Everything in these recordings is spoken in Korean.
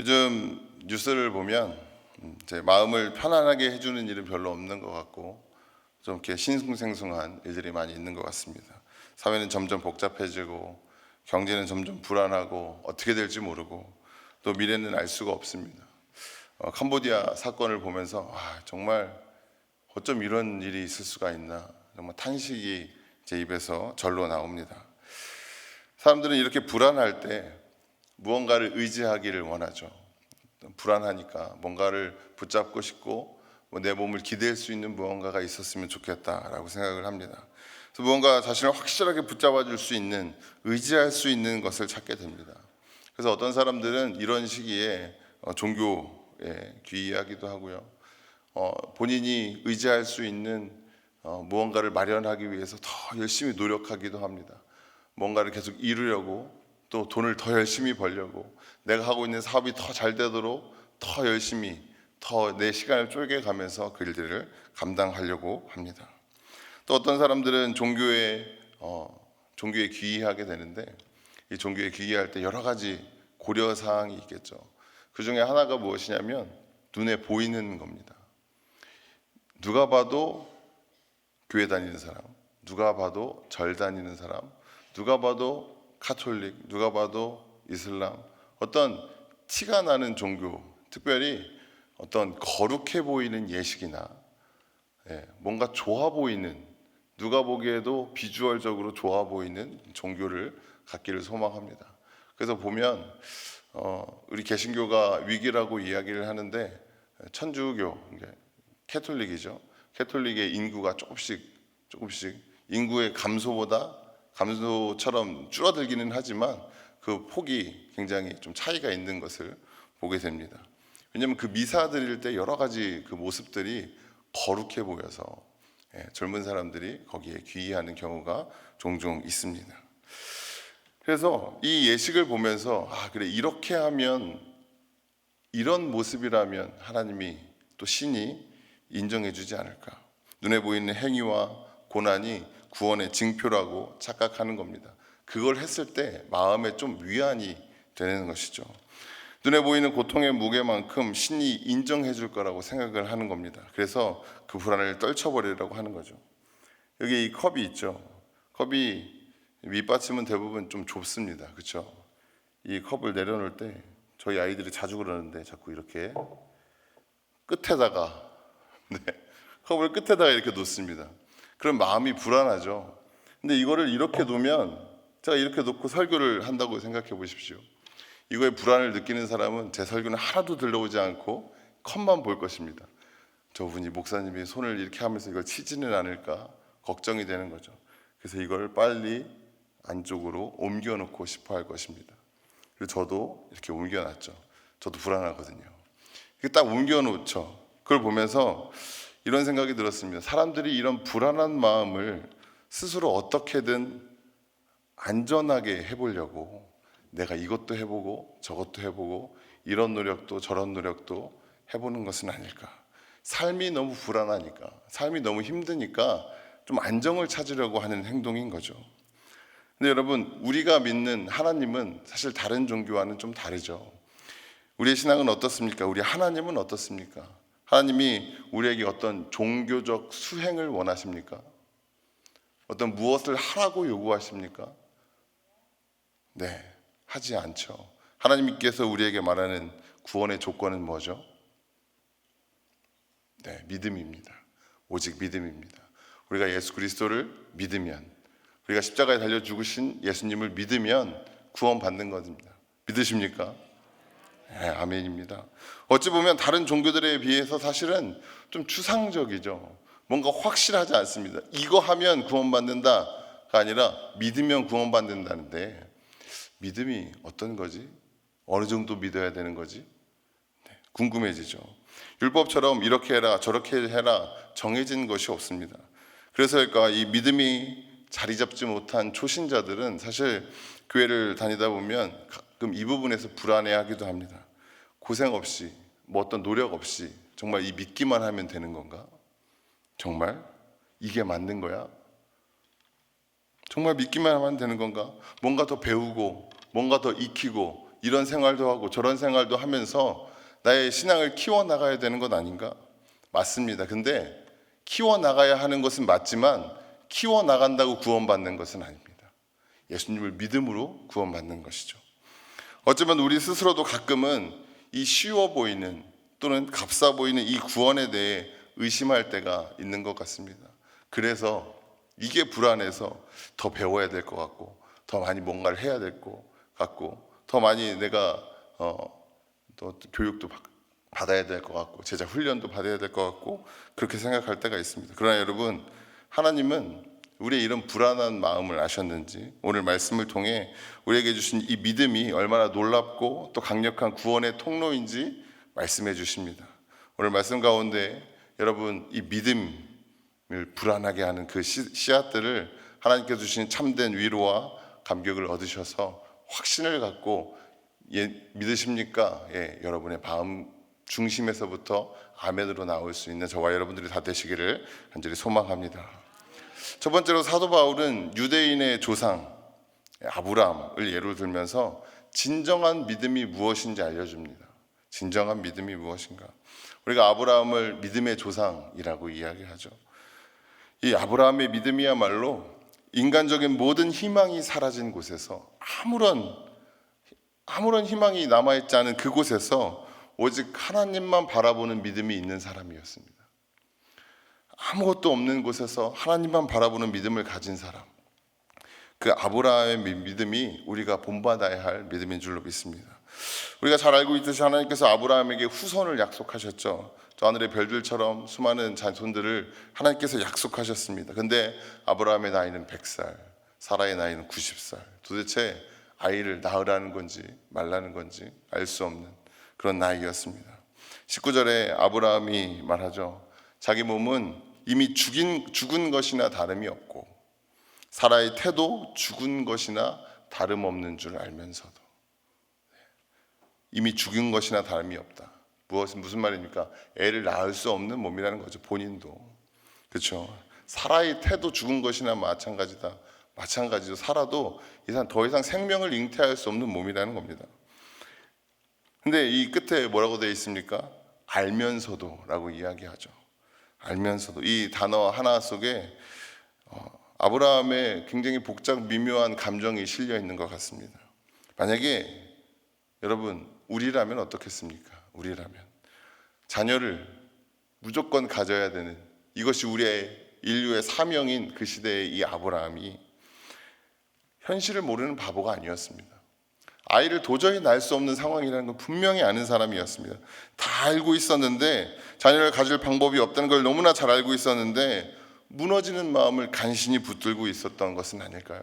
요즘 뉴스를 보면 음, 제 마음을 편안하게 해주는 일은 별로 없는 것 같고 좀 이렇게 신숭생숭한 일들이 많이 있는 것 같습니다. 사회는 점점 복잡해지고 경제는 점점 불안하고 어떻게 될지 모르고 또 미래는 알 수가 없습니다. 어, 캄보디아 사건을 보면서 아, 정말 어쩜 이런 일이 있을 수가 있나 정말 탄식이 제 입에서 절로 나옵니다. 사람들은 이렇게 불안할 때 무언가를 의지하기를 원하죠. 불안하니까 뭔가를 붙잡고 싶고 뭐내 몸을 기댈 수 있는 무언가가 있었으면 좋겠다라고 생각을 합니다. 그래서 무언가 자신을 확실하게 붙잡아 줄 수 있는 의지할 수 있는 것을 찾게 됩니다. 그래서 어떤 사람들은 이런 시기에 어, 종교에 귀의하기도 하고요. 어, 본인이 의지할 수 있는 어, 무언가를 마련하기 위해서 더 열심히 노력하기도 합니다. 뭔가를 계속 이루려고 또 돈을 더 열심히 벌려고 내가 하고 있는 사업이 더 잘 되도록 더 열심히 더 내 시간을 쪼개가면서 그 일들을 감당하려고 합니다. 또 어떤 사람들은 종교에 어, 종교에 귀의하게 되는데 이 교에 귀의할 때 여러 가지 고려 사항이 있겠죠. 그 중에 하나가 무엇이냐면 눈에 보이는 겁니다. 누가 봐도 교회 다니는 사람, 누가 봐도 절 다니는 사람, 누가 봐도 카톨릭, 누가 봐도 이슬람, 어떤 티가 나는 종교, 특별히 어떤 거룩해 보이는 예식이나 예, 뭔가 좋아 보이는 누가 보기에도 비주얼적으로 좋아 보이는 종교를 갖기를 소망합니다. 그래서 보면 어, 우리 개신교가 위기라고 이야기를 하는데 천주교, 캐톨릭이죠. 캐톨릭의 인구가 조금씩 조금씩 인구의 감소보다 감소처럼 줄어들기는 하지만 그 폭이 굉장히 좀 차이가 있는 것을 보게 됩니다. 왜냐하면 그 미사 드릴 때 여러 가지 그 모습들이 거룩해 보여서 예, 젊은 사람들이 거기에 귀의하는 경우가 종종 있습니다. 그래서 이 예식을 보면서 아 그래 이렇게 하면 이런 모습이라면 하나님이 또 신이 인정해 주지 않을까. 눈에 보이는 행위와 고난이 구원의 징표라고 착각하는 겁니다. 그걸 했을 때 마음에 좀 위안이 되는 것이죠. 눈에 보이는 고통의 무게만큼 신이 인정해 줄 거라고 생각을 하는 겁니다. 그래서 그 불안을 떨쳐버리려고 하는 거죠. 여기 이 컵이 있죠. 컵이 밑받침은 대부분 좀 좁습니다. 그렇죠? 이 컵을 내려놓을 때 저희 아이들이 자주 그러는데 자꾸 이렇게 끝에다가 네, 컵을 끝에다가 이렇게 놓습니다. 그럼 마음이 불안하죠. 근데 이거를 이렇게 놓으면 제가 이렇게 놓고 설교를 한다고 생각해 보십시오. 이거에 불안을 느끼는 사람은 제 설교는 하나도 들려오지 않고 컵만 볼 것입니다. 저분이 목사님이 손을 이렇게 하면서 이걸 치지는 않을까 걱정이 되는 거죠. 그래서 이걸 빨리 안쪽으로 옮겨 놓고 싶어 할 것입니다. 그리고 저도 이렇게 옮겨 놨죠. 저도 불안하거든요. 이게 딱 옮겨 놓죠. 그걸 보면서 이런 생각이 들었습니다. 사람들이 이런 불안한 마음을 스스로 어떻게든 안전하게 해보려고 내가 이것도 해보고 저것도 해보고 이런 노력도 저런 노력도 해보는 것은 아닐까. 삶이 너무 불안하니까, 삶이 너무 힘드니까 좀 안정을 찾으려고 하는 행동인 거죠. 근데 여러분, 우리가 믿는 하나님은 사실 다른 종교와는 좀 다르죠. 우리의 신앙은 어떻습니까? 우리 하나님은 어떻습니까? 하나님이 우리에게 어떤 종교적 수행을 원하십니까? 어떤 무엇을 하라고 요구하십니까? 네, 하지 않죠. 하나님께서 우리에게 말하는 구원의 조건은 뭐죠? 네, 믿음입니다. 오직 믿음입니다. 우리가 예수 그리스도를 믿으면, 우리가 십자가에 달려 죽으신 예수님을 믿으면 구원받는 것입니다. 믿으십니까? 네, 아멘입니다. 어찌 보면 다른 종교들에 비해서 사실은 좀 추상적이죠. 뭔가 확실하지 않습니다. 이거 하면 구원받는다가 아니라 믿으면 구원받는다는데 믿음이 어떤 거지? 어느 정도 믿어야 되는 거지? 네, 궁금해지죠. 율법처럼 이렇게 해라 저렇게 해라 정해진 것이 없습니다. 그래서일까 이 믿음이 자리 잡지 못한 초신자들은 사실 교회를 다니다 보면 가끔 이 부분에서 불안해하기도 합니다. 고생 없이 뭐 어떤 노력 없이 정말 이 믿기만 하면 되는 건가? 정말 이게 맞는 거야? 정말 믿기만 하면 되는 건가? 뭔가 더 배우고 뭔가 더 익히고 이런 생활도 하고 저런 생활도 하면서 나의 신앙을 키워 나가야 되는 것 아닌가? 맞습니다. 근데 키워 나가야 하는 것은 맞지만 키워 나간다고 구원받는 것은 아닙니다. 예수님을 믿음으로 구원받는 것이죠. 어쩌면 우리 스스로도 가끔은 이 쉬워 보이는 또는 값싸 보이는 이 구원에 대해 의심할 때가 있는 것 같습니다. 그래서 이게 불안해서 더 배워야 될 것 같고 더 많이 뭔가를 해야 될 것 같고 더 많이 내가 어, 또 교육도 받- 받아야 될 것 같고 제자 훈련도 받아야 될 것 같고 그렇게 생각할 때가 있습니다. 그러나 여러분 하나님은 우리의 이런 불안한 마음을 아셨는지 오늘 말씀을 통해 우리에게 주신 이 믿음이 얼마나 놀랍고 또 강력한 구원의 통로인지 말씀해 주십니다. 오늘 말씀 가운데 여러분 이 믿음을 불안하게 하는 그 씨- 씨앗들을 하나님께서 주신 참된 위로와 감격을 얻으셔서 확신을 갖고 예, 믿으십니까? 예, 여러분의 마음 중심에서부터 아멘으로 나올 수 있는 저와 여러분들이 다 되시기를 간절히 소망합니다. 첫 번째로 사도 바울은 유대인의 조상 아브라함을 예로 들면서 진정한 믿음이 무엇인지 알려줍니다. 진정한 믿음이 무엇인가? 우리가 아브라함을 믿음의 조상이라고 이야기하죠. 이 아브라함의 믿음이야말로 인간적인 모든 희망이 사라진 곳에서 아무런 아무런 희망이 남아 있지 않은 그곳에서 오직 하나님만 바라보는 믿음이 있는 사람이었습니다. 아무것도 없는 곳에서 하나님만 바라보는 믿음을 가진 사람. 그 아브라함의 미- 믿음이 우리가 본받아야 할 믿음인 줄로 믿습니다. 우리가 잘 알고 있듯이 하나님께서 아브라함에게 후손을 약속하셨죠. 저 하늘의 별들처럼 수많은 자손들을 하나님께서 약속하셨습니다. 근데 아브라함의 나이는 100살, 사라의 나이는 90살. 도대체 아이를 낳으라는 건지 말라는 건지 알 수 없는 그런 나이였습니다. 19절에 아브라함이 말하죠. 자기 몸은 이미 죽인, 죽은 것이나 다름이 없고 사라의 태도 죽은 것이나 다름없는 줄 알면서도 이미 죽은 것이나 다름이 없다. 무엇은 무슨 말입니까? 애를 낳을 수 없는 몸이라는 거죠. 본인도 그렇죠. 사라의 태도 죽은 것이나 마찬가지다. 마찬가지로 살아도 이상 더 이상 생명을 잉태할 수 없는 몸이라는 겁니다. 근데 이 끝에 뭐라고 되어 있습니까? 알면서도라고 이야기하죠. 알면서도 이 단어 하나 속에 어, 아브라함의 굉장히 복잡 미묘한 감정이 실려 있는 것 같습니다. 만약에 여러분 우리라면 어떻겠습니까? 우리라면 자녀를 무조건 가져야 되는 이것이 우리의 인류의 사명인 그 시대의 이 아브라함이 현실을 모르는 바보가 아니었습니다. 아이를 도저히 낳을 수 없는 상황이라는 걸 분명히 아는 사람이었습니다. 다 알고 있었는데 자녀를 가질 방법이 없다는 걸 너무나 잘 알고 있었는데 무너지는 마음을 간신히 붙들고 있었던 것은 아닐까요?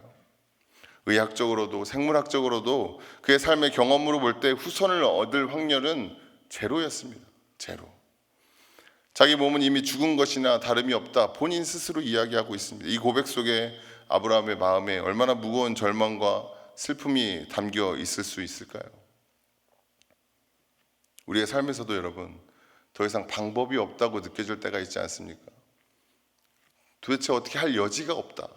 의학적으로도 생물학적으로도 그의 삶의 경험으로 볼 때 후손을 얻을 확률은 제로였습니다. 제로. 자기 몸은 이미 죽은 것이나 다름이 없다. 본인 스스로 이야기하고 있습니다. 이 고백 속에 아브라함의 마음에 얼마나 무거운 절망과 슬픔이 담겨 있을 수 있을까요? 우리의 삶에서도 여러분 더 이상 방법이 없다고 느껴질 때가 있지 않습니까? 도대체 어떻게 할 여지가 없다.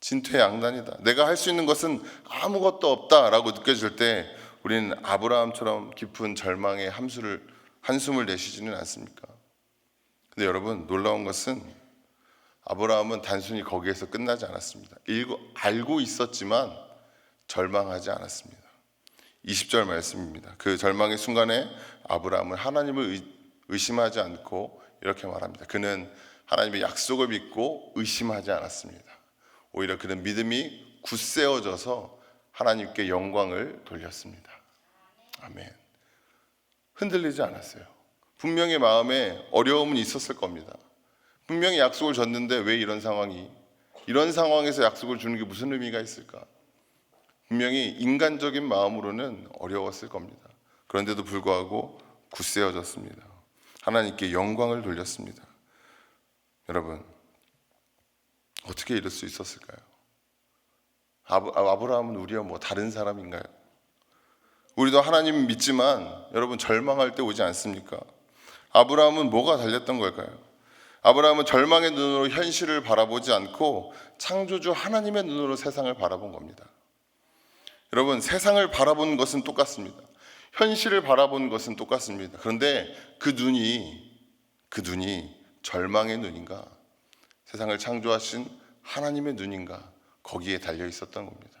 진퇴양난이다. 내가 할 수 있는 것은 아무것도 없다라고 느껴질 때 우리는 아브라함처럼 깊은 절망의 함수를 한숨을 내쉬지는 않습니까? 근데 여러분 놀라운 것은 아브라함은 단순히 거기에서 끝나지 않았습니다. 알고 있었지만 절망하지 않았습니다. 20절 말씀입니다. 그 절망의 순간에 아브라함은 하나님을 의, 의심하지 않고 이렇게 말합니다. 그는 하나님의 약속을 믿고 의심하지 않았습니다. 오히려 그는 믿음이 굳세어져서 하나님께 영광을 돌렸습니다. 아멘. 흔들리지 않았어요. 분명히 마음에 어려움은 있었을 겁니다. 분명히 약속을 줬는데 왜 이런 상황이 이런 상황에서 약속을 주는 게 무슨 의미가 있을까? 분명히 인간적인 마음으로는 어려웠을 겁니다. 그런데도 불구하고 굳세어졌습니다. 하나님께 영광을 돌렸습니다. 여러분 어떻게 이럴 수 있었을까요? 아브, 아브라함은 우리와 뭐 다른 사람인가요? 우리도 하나님 믿지만 여러분 절망할 때 오지 않습니까? 아브라함은 뭐가 달렸던 걸까요? 아브라함은 절망의 눈으로 현실을 바라보지 않고 창조주 하나님의 눈으로 세상을 바라본 겁니다. 여러분 세상을 바라본 것은 똑같습니다. 현실을 바라본 것은 똑같습니다. 그런데 그 눈이 그 눈이 절망의 눈인가 세상을 창조하신 하나님의 눈인가 거기에 달려 있었던 겁니다.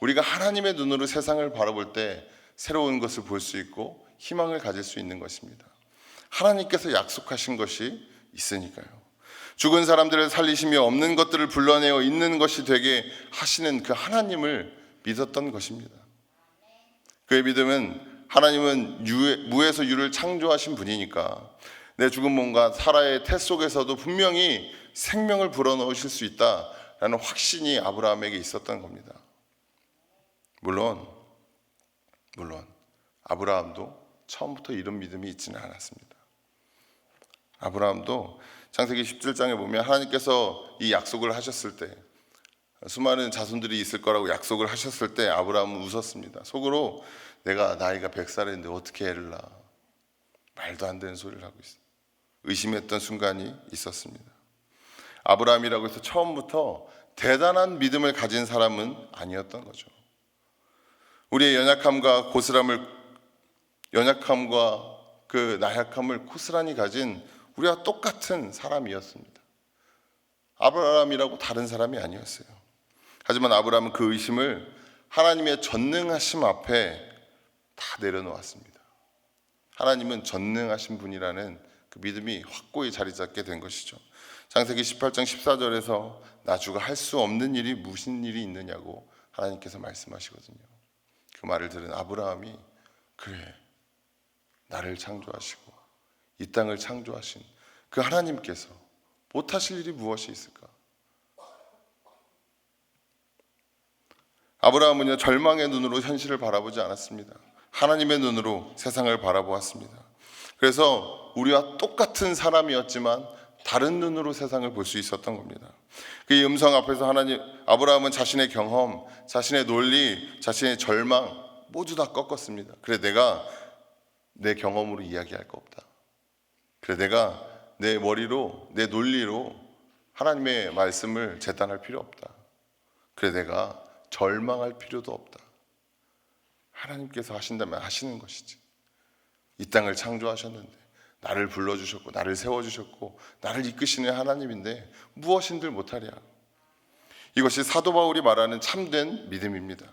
우리가 하나님의 눈으로 세상을 바라볼 때 새로운 것을 볼 수 있고 희망을 가질 수 있는 것입니다. 하나님께서 약속하신 것이 있으니까요. 죽은 사람들을 살리시며 없는 것들을 불러내어 있는 것이 되게 하시는 그 하나님을 믿었던 것입니다. 그의 믿음은 하나님은 유에, 무에서 유를 창조하신 분이니까 내 죽은 몸과 사라의 태 속에서도 분명히 생명을 불어넣으실 수 있다라는 확신이 아브라함에게 있었던 겁니다. 물론 물론 아브라함도 처음부터 이런 믿음이 있지는 않았습니다. 아브라함도 창세기 17장에 보면 하나님께서 이 약속을 하셨을 때 수많은 자손들이 있을 거라고 약속을 하셨을 때 아브라함은 웃었습니다. 속으로 내가 나이가 100살인데 어떻게 애를 낳아? 말도 안 되는 소리를 하고 있어. 의심했던 순간이 있었습니다. 아브라함이라고 해서 처음부터 대단한 믿음을 가진 사람은 아니었던 거죠. 우리의 연약함과 고스람을 연약함과 그 나약함을 고스란히 가진 우리와 똑같은 사람이었습니다. 아브라함이라고 다른 사람이 아니었어요. 하지만 아브라함은 그 의심을 하나님의 전능하심 앞에 다 내려놓았습니다. 하나님은 전능하신 분이라는 그 믿음이 확고히 자리 잡게 된 것이죠. 창세기 18장 14절에서 나주가 할 수 없는 일이 무슨 일이 있느냐고 하나님께서 말씀하시거든요. 그 말을 들은 아브라함이 그래 나를 창조하시고 이 땅을 창조하신 그 하나님께서 못하실 일이 무엇이 있을까? 아브라함은요 절망의 눈으로 현실을 바라보지 않았습니다. 하나님의 눈으로 세상을 바라보았습니다. 그래서 우리와 똑같은 사람이었지만 다른 눈으로 세상을 볼 수 있었던 겁니다. 그 음성 앞에서 하나님 아브라함은 자신의 경험, 자신의 논리, 자신의 절망 모두 다 꺾었습니다. 그래 내가 내 경험으로 이야기할 거 없다. 그래 내가 내 머리로 내 논리로 하나님의 말씀을 재단할 필요 없다. 그래 내가 절망할 필요도 없다. 하나님께서 하신다면 하시는 것이지. 이 땅을 창조하셨는데 나를 불러주셨고 나를 세워주셨고 나를 이끄시는 하나님인데 무엇인들 못하랴. 이것이 사도 바울이 말하는 참된 믿음입니다.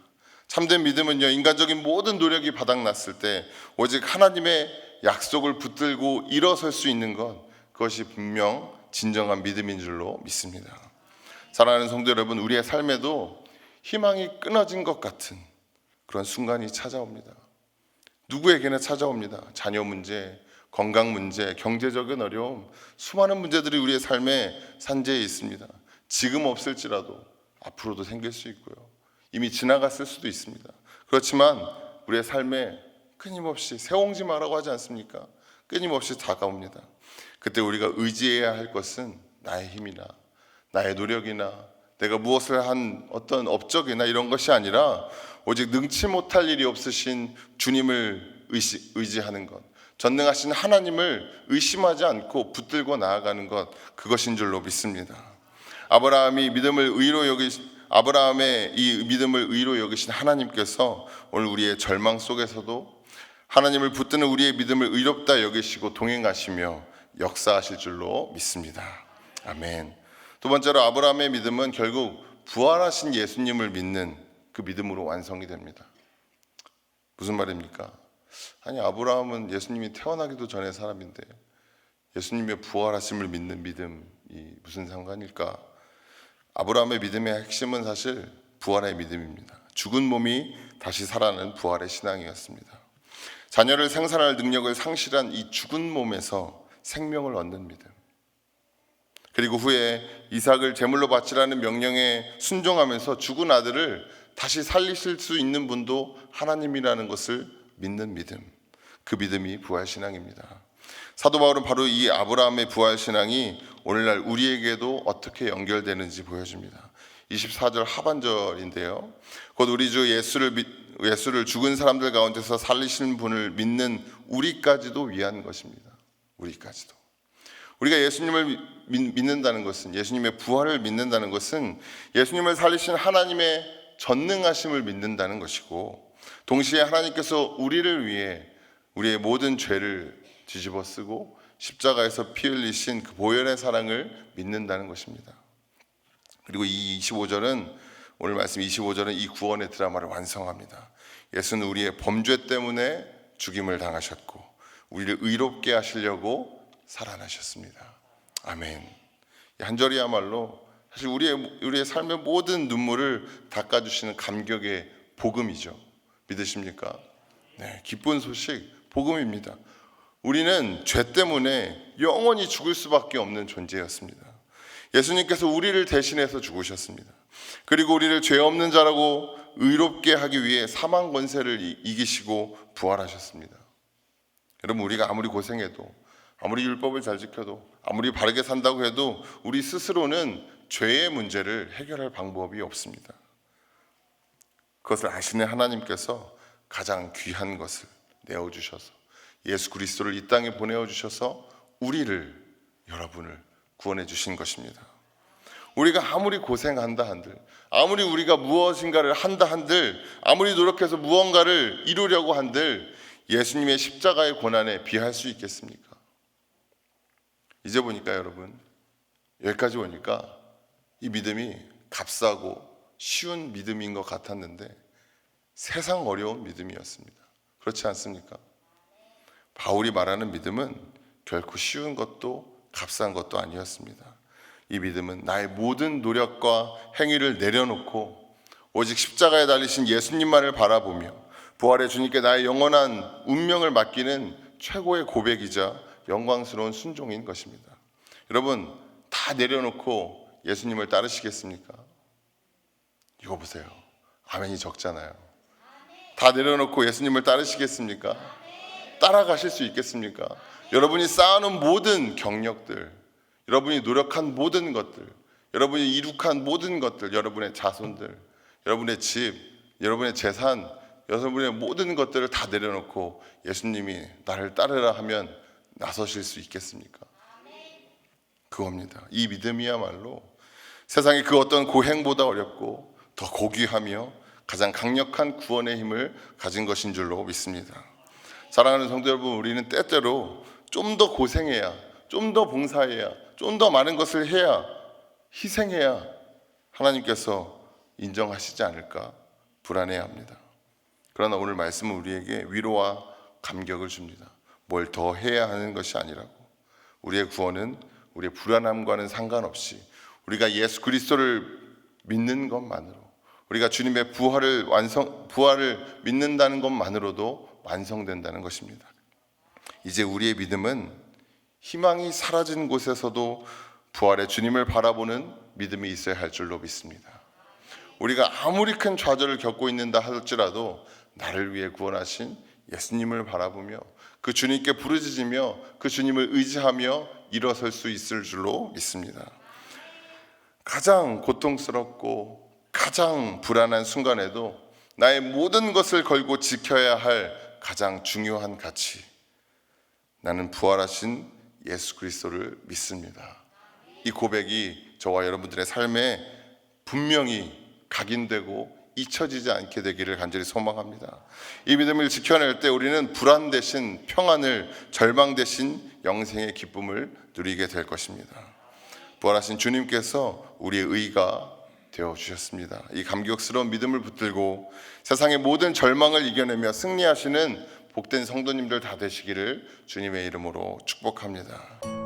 참된 믿음은요 인간적인 모든 노력이 바닥났을 때 오직 하나님의 약속을 붙들고 일어설 수 있는 것 그것이 분명 진정한 믿음인 줄로 믿습니다. 사랑하는 성도 여러분, 우리의 삶에도 희망이 끊어진 것 같은 그런 순간이 찾아옵니다. 누구에게나 찾아옵니다. 자녀 문제, 건강 문제, 경제적인 어려움, 수많은 문제들이 우리의 삶에 산재해 있습니다. 지금 없을지라도 앞으로도 생길 수 있고요. 이미 지나갔을 수도 있습니다. 그렇지만 우리의 삶에 끊임없이 새옹지 마라고 하지 않습니까? 끊임없이 다가옵니다. 그때 우리가 의지해야 할 것은 나의 힘이나 나의 노력이나 내가 무엇을 한 어떤 업적이나 이런 것이 아니라 오직 능치 못할 일이 없으신 주님을 의시, 의지하는 것, 전능하신 하나님을 의심하지 않고 붙들고 나아가는 것 그것인 줄로 믿습니다. 아브라함이 믿음을 의로 여기 아브라함의 이 믿음을 의로 여기신 하나님께서 오늘 우리의 절망 속에서도 하나님을 붙드는 우리의 믿음을 의롭다 여기시고 동행하시며 역사하실 줄로 믿습니다. 아멘. 두 번째로 아브라함의 믿음은 결국 부활하신 예수님을 믿는 그 믿음으로 완성이 됩니다. 무슨 말입니까? 아니 아브라함은 예수님이 태어나기도 전에 사람인데 예수님의 부활하심을 믿는 믿음이 무슨 상관일까? 아브라함의 믿음의 핵심은 사실 부활의 믿음입니다. 죽은 몸이 다시 살아나는 부활의 신앙이었습니다. 자녀를 생산할 능력을 상실한 이 죽은 몸에서 생명을 얻는 믿음. 그리고 후에 이삭을 제물로 바치라는 명령에 순종하면서 죽은 아들을 다시 살리실 수 있는 분도 하나님이라는 것을 믿는 믿음. 그 믿음이 부활 신앙입니다. 사도 바울은 바로 이 아브라함의 부활 신앙이 오늘날 우리에게도 어떻게 연결되는지 보여줍니다. 24절 하반절인데요. 곧 우리 주 예수를 믿, 예수를 죽은 사람들 가운데서 살리신 분을 믿는 우리까지도 위한 것입니다. 우리까지도. 우리가 예수님을 믿는다는 것은 예수님의 부활을 믿는다는 것은 예수님을 살리신 하나님의 전능하심을 믿는다는 것이고 동시에 하나님께서 우리를 위해 우리의 모든 죄를 뒤집어 쓰고 십자가에서 피 흘리신 그 보혈의 사랑을 믿는다는 것입니다. 그리고 이 25절은 오늘 말씀 25절은 이 구원의 드라마를 완성합니다. 예수는 우리의 범죄 때문에 죽임을 당하셨고 우리를 의롭게 하시려고 살아나셨습니다. 아멘. 이한 절이야말로 사실 우리의 우리의 삶의 모든 눈물을 닦아 주시는 감격의 복음이죠. 믿으십니까? 네, 기쁜 소식 복음입니다. 우리는 죄 때문에 영원히 죽을 수밖에 없는 존재였습니다. 예수님께서 우리를 대신해서 죽으셨습니다. 그리고 우리를 죄 없는 자라고 의롭게 하기 위해 사망 권세를 이- 이기시고 부활하셨습니다. 여러분 우리가 아무리 고생해도 아무리 율법을 잘 지켜도 아무리 바르게 산다고 해도 우리 스스로는 죄의 문제를 해결할 방법이 없습니다. 그것을 아시는 하나님께서 가장 귀한 것을 내어 주셔서 예수 그리스도를 이 땅에 보내어 주셔서 우리를 여러분을 구원해 주신 것입니다. 우리가 아무리 고생한다 한들, 아무리 우리가 무엇인가를 한다 한들, 아무리 노력해서 무언가를 이루려고 한들, 예수님의 십자가의 고난에 비할 수 있겠습니까? 이제 보니까 여러분, 여기까지 오니까 이 믿음이 값싸고 쉬운 믿음인 것 같았는데 세상 어려운 믿음이었습니다. 그렇지 않습니까? 바울이 말하는 믿음은 결코 쉬운 것도 값싼 것도 아니었습니다. 이 믿음은 나의 모든 노력과 행위를 내려놓고 오직 십자가에 달리신 예수님만을 바라보며 부활의 주님께 나의 영원한 운명을 맡기는 최고의 고백이자 영광스러운 순종인 것입니다. 여러분 다 내려놓고 예수님을 따르시겠습니까? 이거 보세요. 아멘이 적잖아요. 다 내려놓고 예수님을 따르시겠습니까? 따라가실 수 있겠습니까? 여러분이 쌓아놓은 모든 경력들, 여러분이 노력한 모든 것들, 여러분이 이룩한 모든 것들, 여러분의 자손들, 여러분의 집, 여러분의 재산, 여러분의 모든 것들을 다 내려놓고 예수님이 나를 따르라 하면 나서실 수 있겠습니까? 그겁니다. 이 믿음이야말로 세상의 그 어떤 고행보다 어렵고 더 고귀하며 가장 강력한 구원의 힘을 가진 것인 줄로 믿습니다. 사랑하는 성도 여러분, 우리는 때때로 좀 더 고생해야, 좀 더 봉사해야, 좀 더 많은 것을 해야, 희생해야 하나님께서 인정하시지 않을까 불안해합니다. 그러나 오늘 말씀은 우리에게 위로와 감격을 줍니다. 뭘 더 해야 하는 것이 아니라고. 우리의 구원은 우리의 불안함과는 상관없이 우리가 예수 그리스도를 믿는 것만으로 우리가 주님의 부활을 완성 부활을 믿는다는 것만으로도 완성된다는 것입니다. 이제 우리의 믿음은 희망이 사라진 곳에서도 부활의 주님을 바라보는 믿음이 있어야 할 줄로 믿습니다. 우리가 아무리 큰 좌절을 겪고 있는다 할지라도 나를 위해 구원하신 예수님을 바라보며 그 주님께 부르짖으며 그 주님을 의지하며 일어설 수 있을 줄로 믿습니다. 가장 고통스럽고 가장 불안한 순간에도 나의 모든 것을 걸고 지켜야 할 가장 중요한 가치. 나는 부활하신 예수 그리스도를 믿습니다. 이 고백이 저와 여러분들의 삶에 분명히 각인되고 잊혀지지 않게 되기를 간절히 소망합니다. 이 믿음을 지켜낼 때 우리는 불안 대신 평안을 절망 대신 영생의 기쁨을 누리게 될 것입니다. 부활하신 주님께서 우리의 의가 되어 주셨습니다. 이 감격스러운 믿음을 붙들고 세상의 모든 절망을 이겨내며 승리하시는 복된 성도님들 다 되시기를 주님의 이름으로 축복합니다.